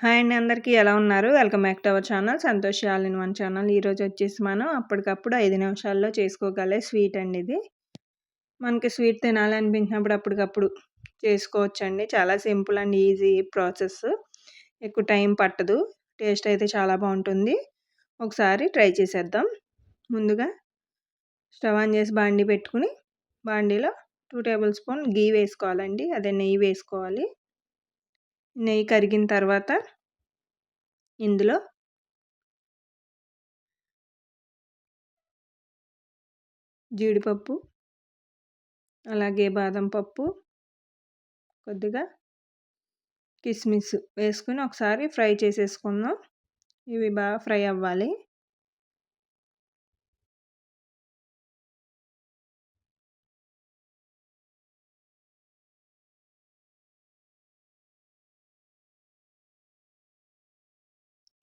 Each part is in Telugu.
హాయ్ అండి అందరికీ. ఎలా ఉన్నారు? Welcome back to our channel. Santosh in one channel. ఈరోజు వచ్చేసి మనం అప్పటికప్పుడు ఐదు నిమిషాల్లో చేసుకోగలే స్వీట్ అండి ఇది. మనకి స్వీట్ తినాలనిపించినప్పుడు అప్పటికప్పుడు చేసుకోవచ్చండి. చాలా సింపుల్ అండ్ ఈజీ ప్రాసెస్. ఎక్కువ టైం పట్టదు. టేస్ట్ అయితే చాలా బాగుంటుంది. ఒకసారి ట్రై చేసేద్దాం. ముందుగా స్టవ్ ఆన్ చేసి బాండీ పెట్టుకుని బాండీలో టూ టేబుల్ స్పూన్ గీ వేసుకోవాలండి. అదే నెయ్యి వేసుకోవాలి. నెయ్యి కరిగిన తర్వాత ఇందులో జీడిపప్పు అలాగే బాదం పప్పు కొద్దిగా కిస్మిస్ వేసుకుని ఒకసారి ఫ్రై చేసేసుకుందాం. ఇవి బాగా ఫ్రై అవ్వాలి.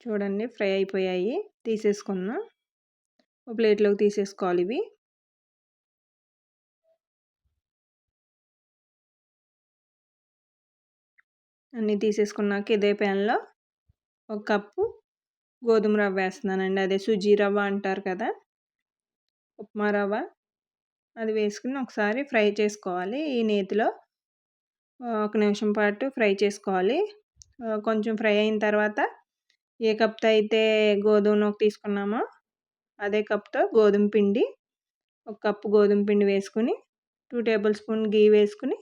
చూడండి ఫ్రై అయిపోయాయి. తీసేసుకున్నా. ఒక ప్లేట్లోకి తీసేసుకోవాలి ఇవి. అన్నీ తీసేసుకున్నాక ఇదే ప్యాన్లో ఒక కప్పు గోధుమ రవ్వ వేస్తున్నానండి. అదే సుజీ రవ్వ అంటారు కదా! ఉప్మా రవ్వ. అది వేసుకుని ఒకసారి ఫ్రై చేసుకోవాలి. ఈ నేతిలో ఒక నిమిషం పాటు ఫ్రై చేసుకోవాలి. కొంచెం ఫ్రై అయిన తర్వాత ఏ కప్తో అయితే గోధుమ నూక తీసుకున్నామో అదే కప్తో గోధుమ పిండి ఒక కప్పు గోధుమ పిండి వేసుకుని టూ టేబుల్ స్పూన్ గీ వేసుకుని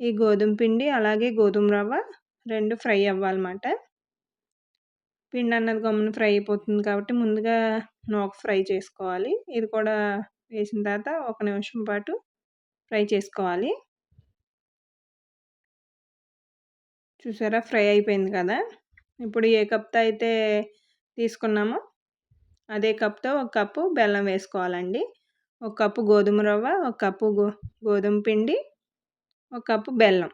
ఈ గోధుమ పిండి అలాగే గోధుమ రవ్వ రెండు ఫ్రై అవ్వాలన్నమాట. పిండి అన్నది గమ్మున ఫ్రై అయిపోతుంది కాబట్టి ముందుగా నూక ఫ్రై చేసుకోవాలి. ఇది కూడా వేసిన తర్వాత ఒక నిమిషం పాటు ఫ్రై చేసుకోవాలి. చూసారా? ఫ్రై అయిపోయింది కదా? ఇప్పుడు ఏ కప్తో అయితే తీసుకున్నామో అదే కప్తో ఒక కప్పు బెల్లం వేసుకోవాలండి. ఒక కప్పు గోధుమ రవ్వ ఒక కప్పు గో గోధుమ పిండి ఒక కప్పు బెల్లం.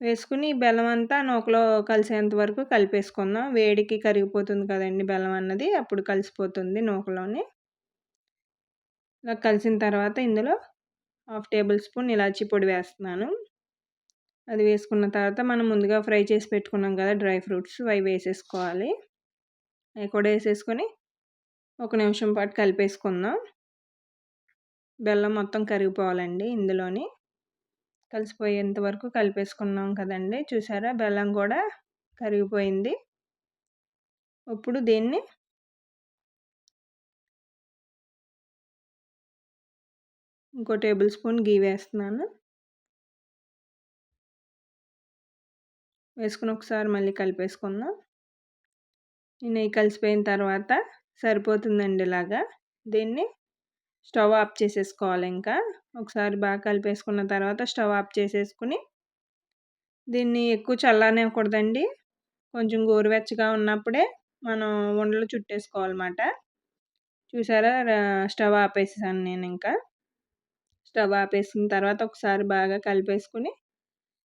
వేసుకుని బెల్లం అంతా నూకలో కలిసేంత వరకు కలిపేసుకుందాం. వేడికి కరిగిపోతుంది కదండి బెల్లం అన్నది అప్పుడు కలిసిపోతుంది నూకలోని. ఇలా కలిసిన తర్వాత ఇందులో హాఫ్ టేబుల్ స్పూన్ ఇలాచీ పొడి వేస్తున్నాను. అది వేసుకున్న తర్వాత మనం ముందుగా ఫ్రై చేసి పెట్టుకున్నాం కదా డ్రై ఫ్రూట్స్ అవి వేసేసుకోవాలి. అవి కూడా వేసేసుకొని ఒక నిమిషం పాటు కలిపేసుకుందాం. బెల్లం మొత్తం కరిగిపోవాలండి ఇందులోని. కలిసిపోయేంత వరకు కలిపేసుకున్నాం కదండి. చూసారా? బెల్లం కూడా కరిగిపోయింది. ఇప్పుడు దీన్ని ఇంకో టేబుల్ స్పూన్ గీ వేస్తున్నాను. వేసుకుని ఒకసారి మళ్ళీ కలిపేసుకుందాం. నెయ్యి కలిసిపోయిన తర్వాత సరిపోతుందండి ఇలాగా. దీన్ని స్టవ్ ఆఫ్ చేసేసుకోవాలి ఇంకా. ఒకసారి బాగా కలిపేసుకున్న తర్వాత స్టవ్ ఆఫ్ చేసేసుకుని దీన్ని ఎక్కువ చల్లనివ్వకూడదండి కొంచెం గోరువెచ్చగా ఉన్నప్పుడే మనం ఉండలు చుట్టేసుకోవాలన్నమాట. చూసారా? స్టవ్ ఆపేసాను నేను ఇంకా. స్టవ్ ఆపేసిన తర్వాత ఒకసారి బాగా కలిపేసుకుని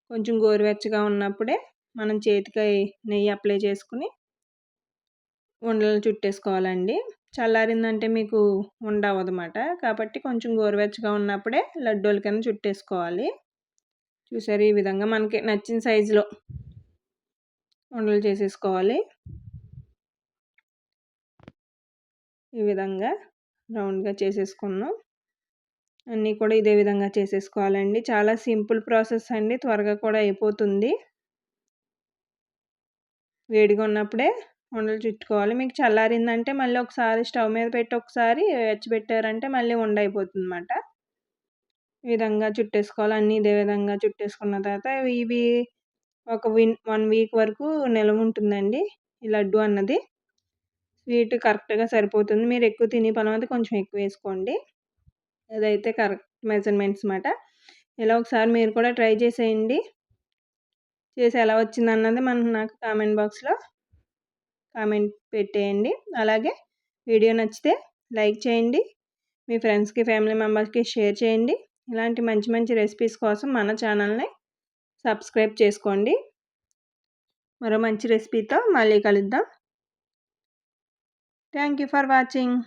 కొంచెం గోరువెచ్చగా ఉన్నప్పుడే మనం చేతికి నెయ్యి అప్లై చేసుకుని ఉండలు చుట్టేసుకోవాలండి. చల్లారిందంటే మీకు ఉండవదన్నమాట. కాబట్టి కొంచెం గోరువెచ్చగా ఉన్నప్పుడే లడ్డూల కింద చుట్టేసుకోవాలి. చూసారు ఈ విధంగా మనకి నచ్చిన సైజులో ఉండలు చేసేసుకోవాలి. ఈ విధంగా రౌండ్గా చేసేసుకున్నాం. అన్నీ కూడా ఇదే విధంగా చేసేసుకోవాలండి. చాలా సింపుల్ ప్రాసెస్ అండి. త్వరగా కూడా అయిపోతుంది. వేడిగా ఉన్నప్పుడే ఉండలు చుట్టుకోవాలి. మీకు చల్లారిందంటే మళ్ళీ ఒకసారి స్టవ్ మీద పెట్టి ఒకసారి పెట్టారంటే మళ్ళీ ఉండ అయిపోతుంది అనమాట ఈ విధంగా చుట్టేసుకోవాలి. అన్నీ ఇదే విధంగా చుట్టేసుకున్న తర్వాత ఇవి ఒక విన్ వన్ వీక్ వరకు నిలవ ఉంటుందండి ఈ లడ్డు అన్నది. స్వీట్ కరెక్ట్గా సరిపోతుంది. మీరు ఎక్కువ తినే పని కొంచెం ఎక్కువ వేసుకోండి. అదైతే కరెక్ట్ మెజర్మెంట్స్ అన్నమాట. ఇలా ఒకసారి మీరు కూడా ట్రై చేసేయండి. చేసి ఎలా వచ్చింది అన్నది మనకు నాకు కామెంట్ బాక్స్లో కామెంట్ పెట్టేయండి. అలాగే వీడియో నచ్చితే లైక్ చేయండి. మీ ఫ్రెండ్స్కి ఫ్యామిలీ మెంబర్స్కి షేర్ చేయండి. ఇలాంటి మంచి మంచి రెసిపీస్ కోసం మన ఛానల్ని సబ్స్క్రైబ్ చేసుకోండి. మరో మంచి రెసిపీతో మళ్ళీ కలుద్దాం. Thank you for watching